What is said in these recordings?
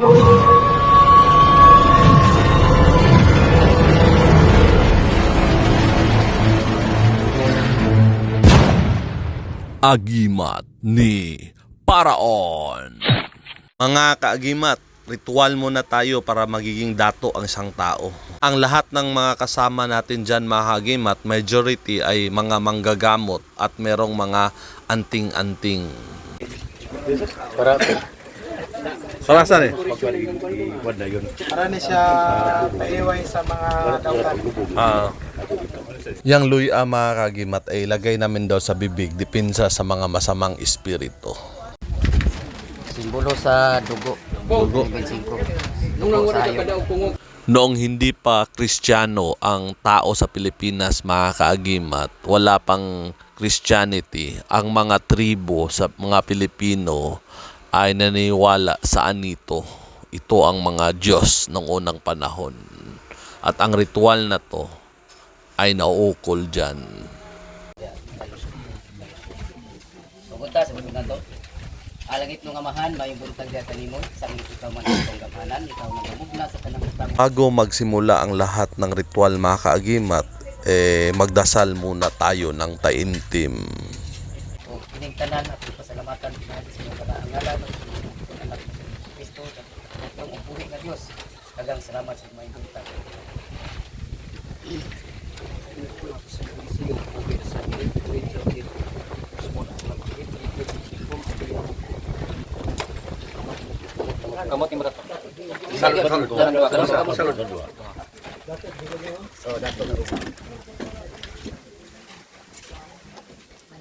Agimat ni Paraon. Mga kaagimat, ritual muna tayo para magiging dato ang isang tao. Ang lahat ng mga kasama natin dyan mga kaagimat, majority ay mga manggagamot at merong mga anting-anting. Salasan eh. Para ni siya paiway sa mga dautan. Ah. Yang luya mga kagimat ay ilagay namin daw sa bibig dipinsa sa mga masamang espiritu. Simbolo sa dugo. Dugo. 25. Dugo sa hayop. Noong hindi pa Kristiyano ang tao sa Pilipinas mga kaagimat, wala pang Christianity, ang mga tribo sa mga Pilipino ay naniniwala sa anito. Ito ang mga Diyos ng unang panahon. At ang ritual na to ay nauukol dyan. Sugunta sa buntag to. Alangit nung amahan, may buntag diya kanimo, sangit ikaw man itong gamanan, ikaw nagamugna sa kanang utang. Bago magsimula ang lahat ng ritual mga kaagimat, eh, magdasal muna tayo ng taimtim. O kining tanan at pasalamatan natin sa mga ngalan ng anak ni Kristo at ang upuri nga Dios. Kagang salamat sa mga Marato. So, dato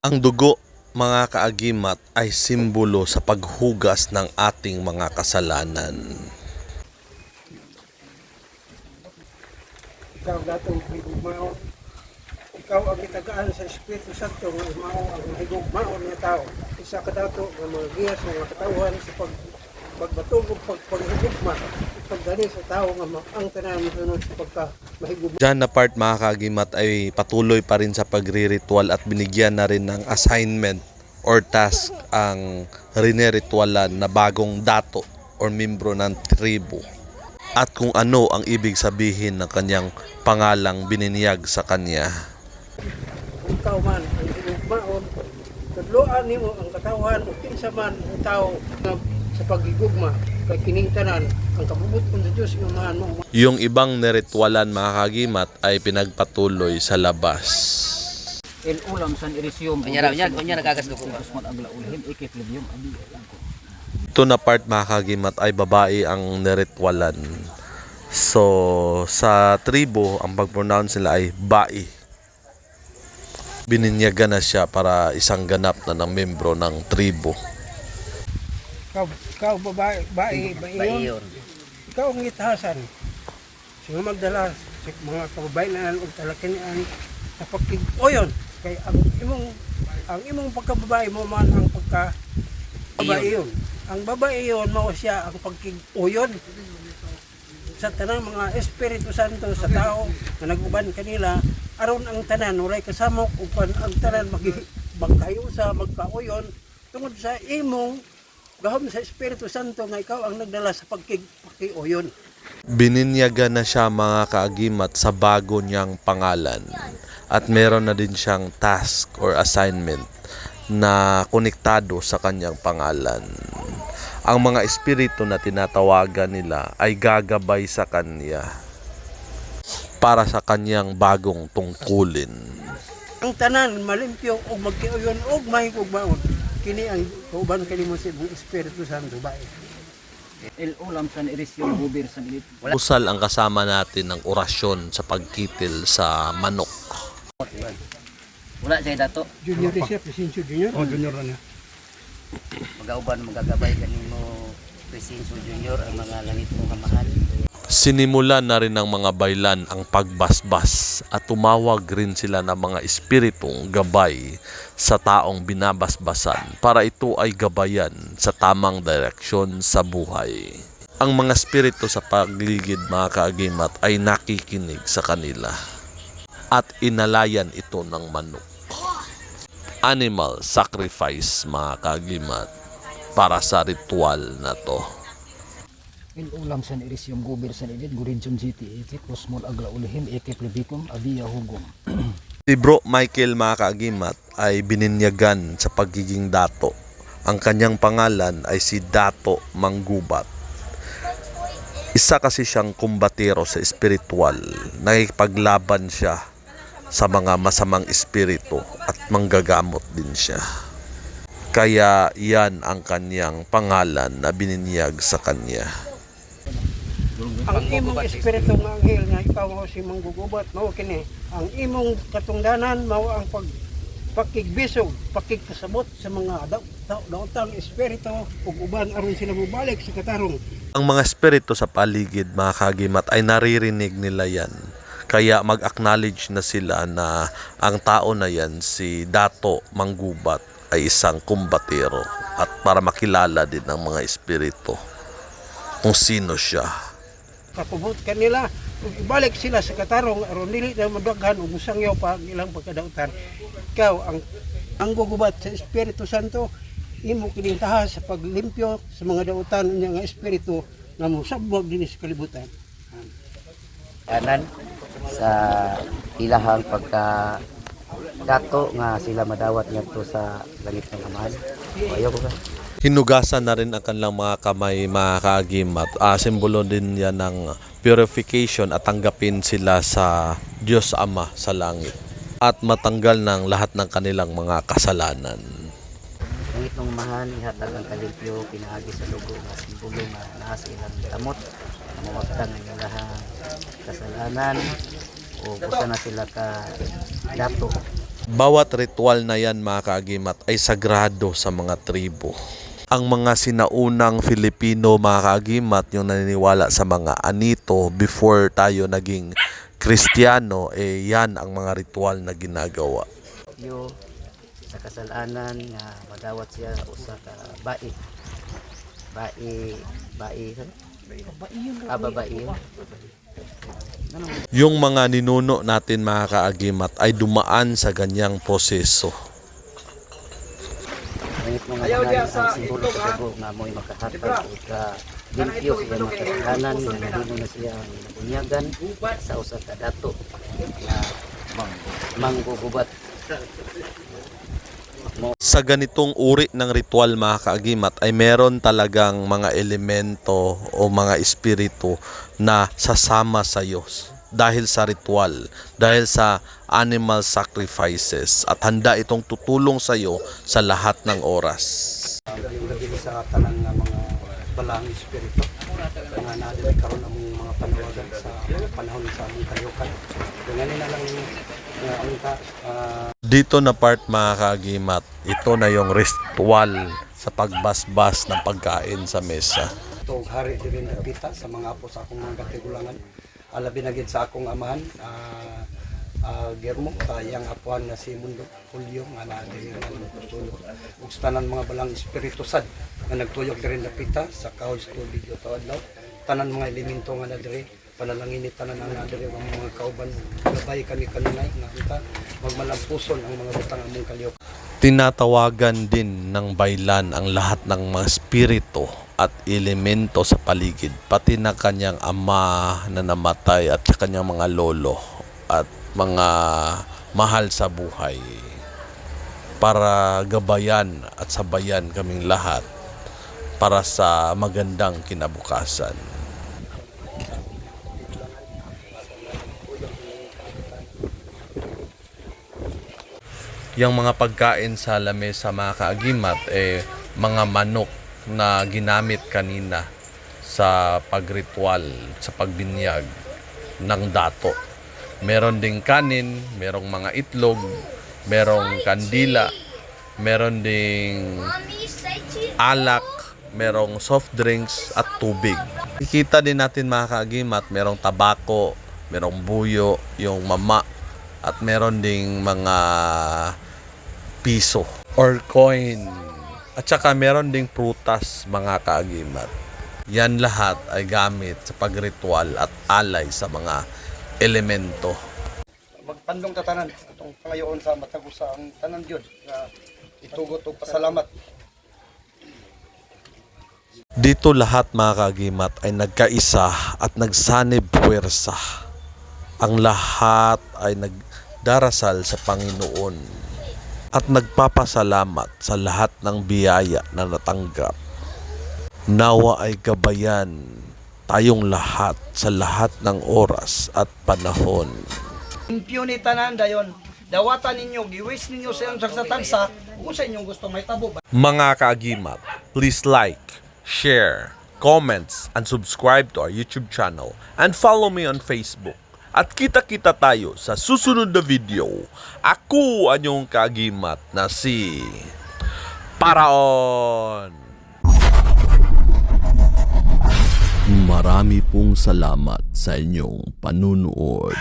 Ang dugo, mga kaagimat, ay simbolo sa paghugas ng ating mga kasalanan. Ikaw datong higugmao. Ikaw ang itagaan sa Espiritu Santo nga mao ang higugmao niya tao. Isa ka dato nga mga giyas mga katawan sa pag pagbatog ug pagpaghigugma. Pagdali sa tao nga ang tanan sa pagka. Diyan na part mga kaagimat ay patuloy pa rin sa pagriritual at binigyan na rin ng assignment or task ang rineritualan na bagong dato or membro ng tribu at kung ano ang ibig sabihin ng kanyang pangalang bininiyag sa kanya. ikaw man ang higugmaon. Tudloan nimo ang katawan ug kinsa man ang tao nga sa paghigugma kay kining tanan ang kabubuton sa Dios nga mahan mo Yung ibang neritualan mga kagimat ay pinagpatuloy sa labas. El ulam san irisyum. Kunya kunya kunya nagagas dugo. Usman agla ulhim ikit libyum abi. Ito na part mga kagimat ay babae ang neritualan. So, sa tribo, ang pag-pronounce nila ay bai. Bininyagan na siya para isang ganap na ng membro ng tribo. Ikaw, ikaw babae, bae, bae, Bayon. ikaw ang itahasan. Sino magdala sa mga kababayan o talakinian sa pagkig-oyon. Kay ang imong ang imong pagkababae mo man ang pagka babae yun. Ang babae yun, mao siya ang pagkig-oyon sa tanang mga Espiritu Santo sa tao na naguban kanila aron ang tanan walay kasamok upan ang tanan magkayo sa magkaoyon tungod sa imong gahom sa Espiritu Santo nga ikaw ang nagdala sa pagkig pagkioyon. Bininyagan na siya mga kaagimat sa bago niyang pangalan. At meron na din siyang task or assignment na konektado sa kanyang pangalan. Ang mga espiritu na tinatawagan nila ay gagabay sa kanya para sa kanyang bagong tungkulin. Ang tanan malimpyo o magkioyon o mahigugmaon. Kini ang kauban kanimo sa imong Espiritu Santo ba? El ulam san irisyum gubir san ilit. Usal ang kasama natin ng orasyon sa pagkitil sa manok. Wala siya dato. Junior siya, Presincio Junior. Oh, junior na niya. Magauban magagabay kanimo Presinso Junior ang mga langit mo kamahan. Sinimulan na rin ng mga baylan ang pagbasbas at tumawag rin sila ng mga espiritong gabay sa taong binabasbasan para ito ay gabayan sa tamang direksyon sa buhay. Ang mga espiritu sa pagligid mga kaagimat ay nakikinig sa kanila at inalayan ito ng manok. Animal sacrifice mga kaagimat para sa ritual na to. Il ulam san irisyong gubir san ilid Gurinchon City iti Kusmol agla ulihim iti plebicum abiya hugom. Si Bro Michael mga kaagimat ay bininyagan sa pagiging dato. Ang kanyang pangalan ay si Dato Manggubat. Isa kasi siyang kumbatero sa espiritual. Nakikipaglaban siya sa mga masamang espiritu at manggagamot din siya. Kaya yan ang kanyang pangalan na bininyag sa kanya. Ang imong espiritu nga anghel nga ikaw mo si manggugubat mao kini ang imong katungdanan mao ang pag pakigbisog pakigkasabot sa mga daw daw daotang espiritu ug uban aron sila mobalik sa katarong Ang mga espiritu sa paligid, mga kagimat, ay naririnig nila yan. Kaya mag-acknowledge na sila na ang tao na yan, si Dato Manggubat, ay isang kumbatero. At para makilala din ng mga espiritu kung sino siya. Kapubot kanila ug ibalik sila sa katarong aron dili na madaghan ug musangyaw pa ang ilang pagkadautan ikaw ang ang gugubat sa Espiritu Santo imo kinintaha sa paglimpyo sa mga dautan niya nga espiritu nga musabwag din sa kalibutan kanan sa ilahang pagka dato nga sila madawat ngadto sa langit ng amahan. Ayo ko ka. Hinugasan na rin ang kanilang mga kamay, mga kaagimat. Ah, simbolo din yan ng purification at tanggapin sila sa Diyos Ama sa langit. At matanggal ng lahat ng kanilang mga kasalanan. Langit ng amahan ihatag ang kalimpyo pinaagi sa lugo nga simbolo nga naa sa ilang kamot. Mawagtang ang ilahang kasalanan o busa na sila ka dato Bawat ritual na yan mga kaagimat ay sagrado sa mga tribo. Ang mga sinaunang Filipino mga kaagimat yung naniniwala sa mga anito before tayo naging Kristiyano, eh yan ang mga ritual na ginagawa. yo sa kasalanan nga madawat siya usa ka bai bai bai ah babae yun. Yung mga ninuno natin mga kaagimat ay dumaan sa ganyang proseso. Langit mga ang simbolo sa dugo nga mo'y makahatag o ka limpyo mga kasalanan. nga nahimo na siya ang nabunyagan sa usa ka dato nga manggugubat. Sa ganitong uri ng ritual mga kaagimat ay meron talagang mga elemento o mga espiritu na sasama sa iyo dahil sa ritual, dahil sa animal sacrifices at handa itong tutulong sa iyo sa lahat ng oras. gabi sa tanan nga mga balang espiritu nga naadili karon among mga panawagan sa panahon sa among kayukan. Ganyan na lang nga ang ta ah, Dito na part mga kaagimat, ito na yung ritual sa pagbasbas ng pagkain sa mesa. ito hari diri nagpita sa mga apo sa akong mga katigulangan. Alabi na sa akong amahan ah ah, Germo kayang apuan nga si Mundo Julio nga na diri nga nagtusulog ug tanan mga balang espiritu sad nga nagtuyok diri napita sa kahoy tubig yo adlaw. Tanan mga elemento nga na diri panalangin ni tanan ang nadiri ang mga kauban. Gabay kami kanunay nga kita magmalampuson ang mga butang among kaliyok. Tinatawagan din ng baylan ang lahat ng mga spirito at elemento sa paligid, pati na kanyang ama na namatay at sa kanyang mga lolo at mga mahal sa buhay para gabayan at sabayan kaming lahat para sa magandang kinabukasan. yung mga pagkain sa lamesa mga kaagimat eh mga manok na ginamit kanina sa pagritual, sa pagbinyag ng dato. Meron ding kanin, merong mga itlog, merong kandila, meron ding alak, merong soft drinks at tubig. Kikita din natin mga kaagimat, merong tabako, merong buyo, yung mama, at meron ding mga piso or coin. At saka meron ding prutas mga kaagimat. Yan lahat ay gamit sa pagritual at alay sa mga elemento. magtandong tatanan atong pangayoon sa matagos sa ang tanan gyud nga itugot og pasalamat Dito lahat mga kagimat ay nagkaisa at nagsanib puwersa. Ang lahat ay nagdarasal sa Panginoon at nagpapasalamat sa lahat ng biyaya na natanggap. Nawa ay gabayan tayong lahat sa lahat ng oras at panahon. Impune tanan dayon. Dawatan ninyo, giwis ninyo sa iyong tagsa-tagsa kung sa inyong gusto may tabo. Mga kaagimat, please like, share, comments, and subscribe to our YouTube channel and follow me on Facebook. At kita-kita tayo sa susunod na video. Ako ang iyong kaagimat na si Paraon. Marami pong salamat sa inyong panunood.